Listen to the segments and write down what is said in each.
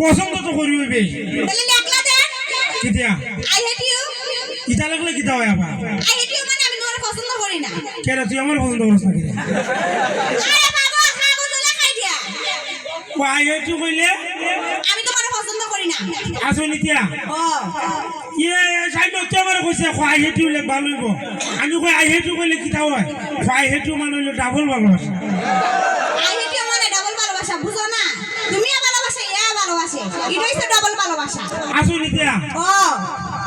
পছন্দ তো করিবে বে তাহলে লেখলা দেন। কিতিয়া আই হেট ইউ ইটা লাগলে কিতা হয় আবার? আই হেট ইউ মানে আমি তোমার পছন্দ করি না। কেন তুই আমার পছন্দ করছ না কিরে আরে বাবা কাগজ লেখাই দিয়া। ও আই হেট ইউ কইলে? আমি তোমার পছন্দ করি না। আসো নিতিয়া। ও। ইয়ে সাইড তুই আমার কইছে আই হেট ইউ লে ভালো হইব আমি কই আই হেট ইউ কইলে কিতা হয় আই হেট ইউ মানে ডাবল ভালোবাসা বুঝো না তুমিও ভালোবাসা ইয়া ভালোবাসে এটা হচ্ছে ডাবল ভালোবাসা। আসো নিতিয়া ও।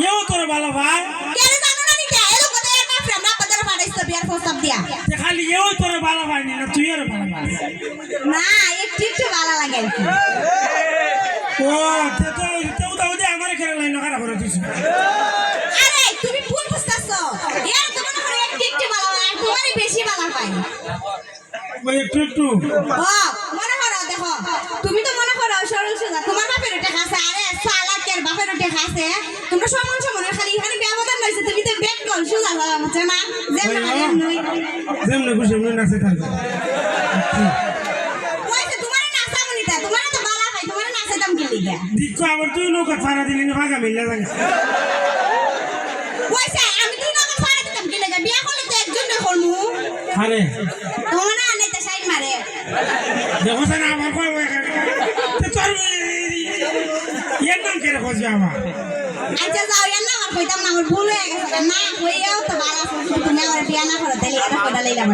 ইয়েও তোর ভালো ভাই। কেন জানো না নিতে? এলো কোথায়? একটা ফ্রেন্ড আপনাদের পাঠাইছো বিয়ার প্রস্তাব দিয়া। যে খালি ইয়েও তোর ভালো ভাই নি না তুই আর ভালো ভাই। না একটু একটু ভালো লাগে। ও তে তো তেও দাও দে আমার লাইন করে দিছ। আরে তুমি ভুল বুঝতেছো। ইয়ার তো মনে করে একটু একটু ভালো লাগে তোমারই বেশি ভালো পাই একটু একটু। ও মনে করো দেখো তুমি তো তোমরা সমান সমান খালি এখানে ব্যবধান রয়েছে তুমি তো বেট কল সোজা হচ্ছে না যেমন খুশি এমনি নাচে থাকবে দিক আমার তুই নৌকা ফাড়া দিলি না ভাগা মিললে কইছে আমি তুই নগদ ফাড়ে দিতাম কি লিগা? বিয়া করলে তো একজন রে করমু। আরে। তোমার না আনাইতে সাইড মারে। দেখো না আমার কয় তোর এর নাম কে খোঁজবে আমার আচ্ছা যাও ইয়ার না কইতাম না আমার ভুল হয়ে গেছে না হইয়াও তো বালা আছে তুমি আমার বিয়া না করো তাহলে এটা কইটা লইলাম।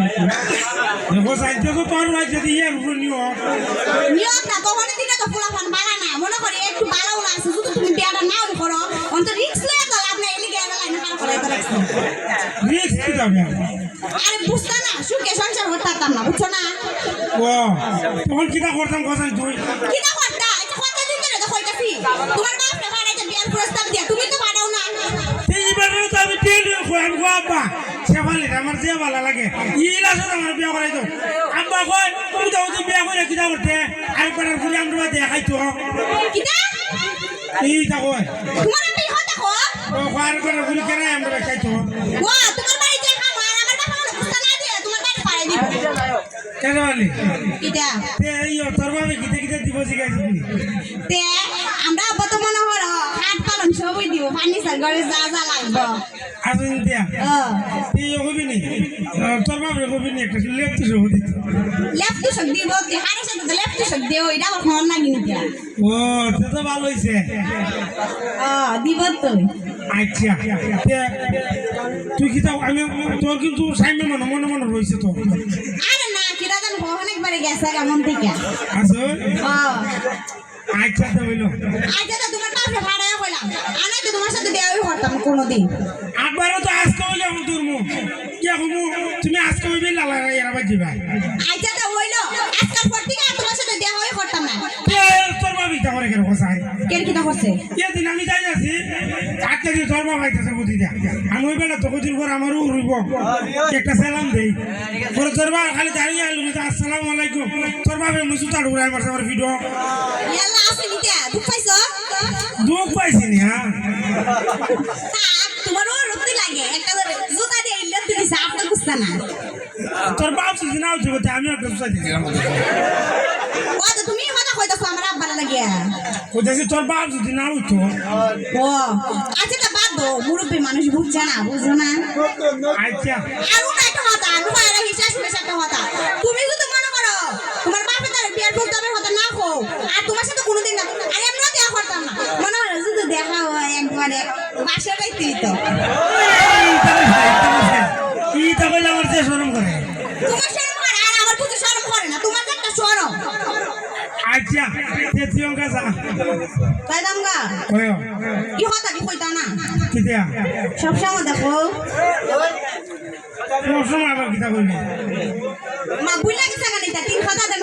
দেখো সাইতে তো তোর ভাই যদি ইয়ের উপর নিও। নিয়ম না তখন দিনে তো ফুলাফান বাড়া না মনে করি একটু বাড়াও না আছে যদি তুমি বিয়াটা নাও করো অন্ত রিক্স লয়ে তো লাভ নাই এলিগে এরা লাইন পার করে তো রাখছো রিক্স কি যাবে আরে বুঝতা না সুখে সংসার হতে না বুঝছ না ও তখন কিটা করতাম কথা তুই কি না করতা এটা কথা দিতে রে দেখো এটা কি তোমার আমি কই আব্বা সেফালি আমার যে ভালো লাগে। ইলা সাথে আমার বিয়া করাই দাও। আব্বা কই তুমি তো বিয়া করে কিটা করতে? আর পাড়ার ঘুরে আমরা দেখাই তো কিটা এইটা কই তোমার বিয়ে হতে কো ও পাড়ার ঘুরে কেন আমরা দেখাই তো ওয়া তোমার বাড়ি যে খামার আমার বাপ আমার বুঝতা না দিয়ে তোমার বাড়ি পাড়াই দিব। কেন বলি কিটা তে এই তোর ভাবে কিতে কিতে দিব জিগাইছি তে আমরা আব্বা তো মনে হলো হাট পালন সবই দিব ফার্নিচার ঘরে যা যা লাগবে আসুন দিয়া এই হবি নি তোর ভাবে হবি নি একটা লেপ তো সব দিত লেফট শক দিব তে হাড়ের সাথে তো লেফট শক দিও এটা আমার ফোন লাগি নিতে। ও তে তো ভালো হইছে। ও দিব তো আচ্ছা। তে তুই কি তাও আমি তোর কিন্তু সাইমে মনে মনে মনে রইছে তো আরে না কিরা জান অনেকবারে গেছে কেমন থেকে। আছে ও আচ্ছা তো হইল আচ্ছা তো তোমার কাছে ভাড়া কইলাম। আনাই তো তোমার সাথে দেওয়াই করতাম কোনোদিন। একবারও তো আজকে হইলে আমি তোর মুখ। কি হব তুমি আজকে হইবে লালা এরা বাজি ভাই। আচ্ছা তো হইল। আজকাল পর থেকে আর তোমার সাথে দেওয়াই করতাম না। তোর ভাবি তা করে কেন কোসাই? কেন কিটা করছে? এদিন আমি যাই আছি আজকে যে তোর বাবা আইতেছে বুঝি দেয়া আমি ওই বেলা তোকে দিন পর আমারও উড়িব। একটা সালাম দেই। পরে তোর বাবা খালি দাঁড়িয়ে আলু আসসালামু আলাইকুম। তোর বাবা মুসু তার উড়াই মারছে আমার ভিডিও। দুঃখ পাইছো দুঃখ পাইছি নি হ্যাঁ তোমারও লাগে একটা জুতা দিয়ে ইল্লে তুমি সাপ তো বুঝতা না তোর বাপ যদি নাও জগতে আমি একটা সুসাই দিয়েছিলাম ও তো তুমি কথা কইতাছো আমার আব্বার লাগিয়া কোথায় তোর বাপ যদি না উঠতো ও আচ্ছা তা বাদ মুরব্বী মানুষ বুঝছে না না আচ্ছা আর ওটা একটা কথা আমি বাইরে হিসাব শুনে একটা কথা তুমি যদি মনে করো তোমার বাপে তার বিয়ার প্রস্তাবের কথা না হো আর তোমার সাথে কোনোদিন না আর এমনিও দেখা করতাম না মনে হয় যদি দেখা একবারে বাসা রাইতে তো কি তা কইলে আমার যে শরম করে। তোমার শরম করে? আর আমার প্রতি শরম করে না। তোমার যে একটা শরম। আচ্ছা তে প্রিয়ঙ্কা যা। তাই দামগা কয়? কি কথা কি কইতা না? কি দেয়া সব সময় দেখো। সব সময় আবার কিতা মা বুঝলা গেছে কেন তিন কথা দেন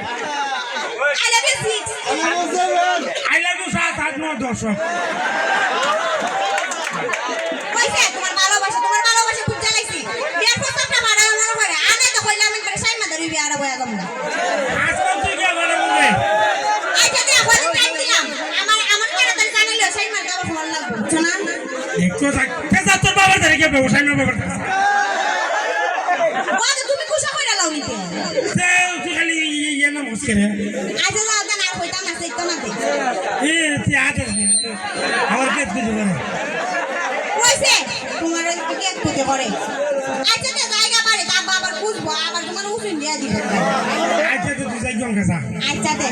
আমার শোনা? একটু থাকতে যা তোর বাবার ধারে কে ব্যবসায় না বাবার তো তুমি কুসা কইরা লাও নিতে। সে তুই খালি ইয়ে নাম হচ্ছে রে? আচ্ছা কইতাম না তুই আতে আমার কে কিছু করে কইছে তোমার ওই কি একটু করে আচ্ছা তে জায়গা পারে তা আবার বুঝব আবার তোমার উসুন দিয়া দিবে। আচ্ছা তো তুই যাই গঙ্গা আচ্ছা তে।